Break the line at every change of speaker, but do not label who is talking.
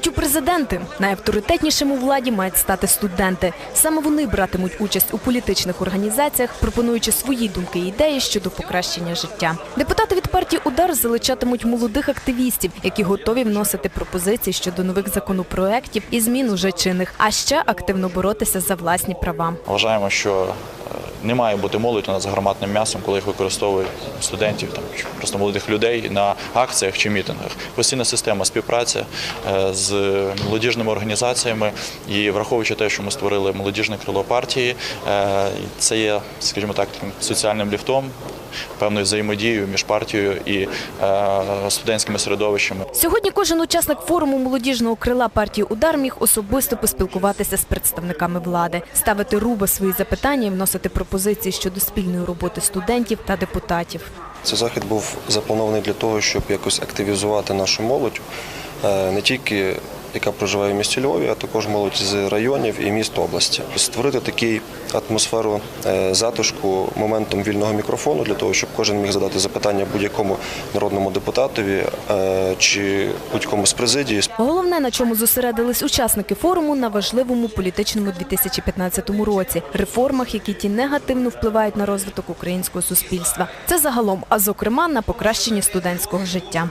Молодь у президенти найавторитетнішим у владі мають стати студенти. Саме вони братимуть участь у політичних організаціях, пропонуючи свої думки і ідеї щодо покращення життя. Депутати від партії Удар залучатимуть молодих активістів, які готові вносити пропозиції щодо нових законопроєктів і змін уже чинних, а ще активно боротися за власні права.
Вважаємо, що не має бути молодь у нас гарматним м'ясом, коли їх використовують студентів, там просто молодих людей на акціях чи мітингах. Постійна система співпраці е, з молодіжними організаціями і враховуючи те, що ми створили молодіжне крило партії, е, це є, скажімо так, соціальним ліфтом. Певною взаємодією між партією і е, студентськими середовищами.
Сьогодні кожен учасник форуму молодіжного крила партії Удар міг особисто поспілкуватися з представниками влади, ставити руби свої запитання і вносити пропозиції щодо спільної роботи студентів та депутатів.
Цей захід був запланований для того, щоб якось активізувати нашу молодь, е, не тільки яка проживає в місті Львові, а також молодь з районів і міст області. Створити таку атмосферу е, затишку моментом вільного мікрофону для того, щоб кожен міг задати запитання будь-якому народному депутатові е, чи будь-кому з президії.
Головне, на чому зосередились учасники форуму на важливому політичному 2015 році реформах, які ті негативно впливають на розвиток українського суспільства. Це загалом, а зокрема на покращення студентського життя.